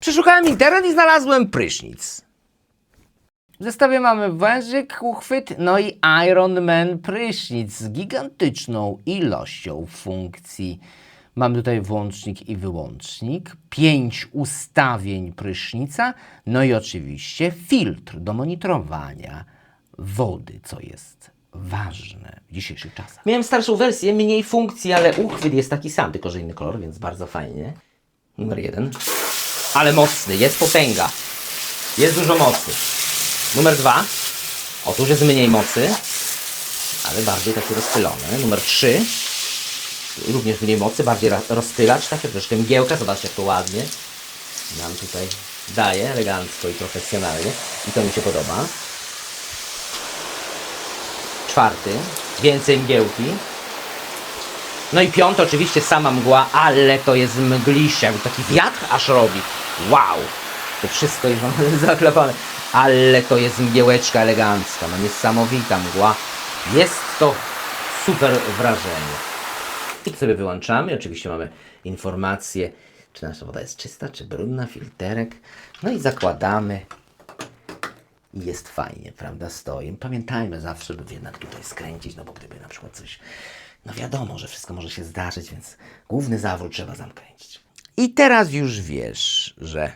Przeszukałem internet i znalazłem prysznic. W zestawie mamy wężyk, uchwyt, no i Iron Man prysznic z gigantyczną ilością funkcji. Mamy tutaj włącznik i wyłącznik, pięć ustawień prysznica, no i oczywiście filtr do monitorowania wody, co jest ważne w dzisiejszych czasach. Miałem starszą wersję, mniej funkcji, ale uchwyt jest taki sam, tylko że inny kolor, więc bardzo fajnie. Numer jeden. Ale mocny, jest potęga. Jest dużo mocy. Numer dwa. Otóż jest mniej mocy, ale bardziej taki rozpylony. Numer trzy. Również mniej mocy, bardziej rozpylacz, takie troszkę mgiełka. Zobaczcie, jak to ładnie nam tutaj daje, elegancko i profesjonalnie. I to mi się podoba. Czwarty. Więcej mgiełki. No i piąty oczywiście sama mgła, ale to jest mgliście, jakby taki wiatr aż robi. Wow! To wszystko jest zaklepane. Ale to jest mgiełeczka elegancka, no niesamowita mgła. Jest to super wrażenie. I sobie wyłączamy. Oczywiście mamy informację, czy nasza woda jest czysta, czy brudna, filterek. No i zakładamy. I jest fajnie, prawda? Stoi. Pamiętajmy zawsze, by jednak tutaj skręcić, no bo gdyby na przykład coś. No wiadomo, że wszystko może się zdarzyć, więc główny zawód trzeba zamknąć. I teraz już wiesz, że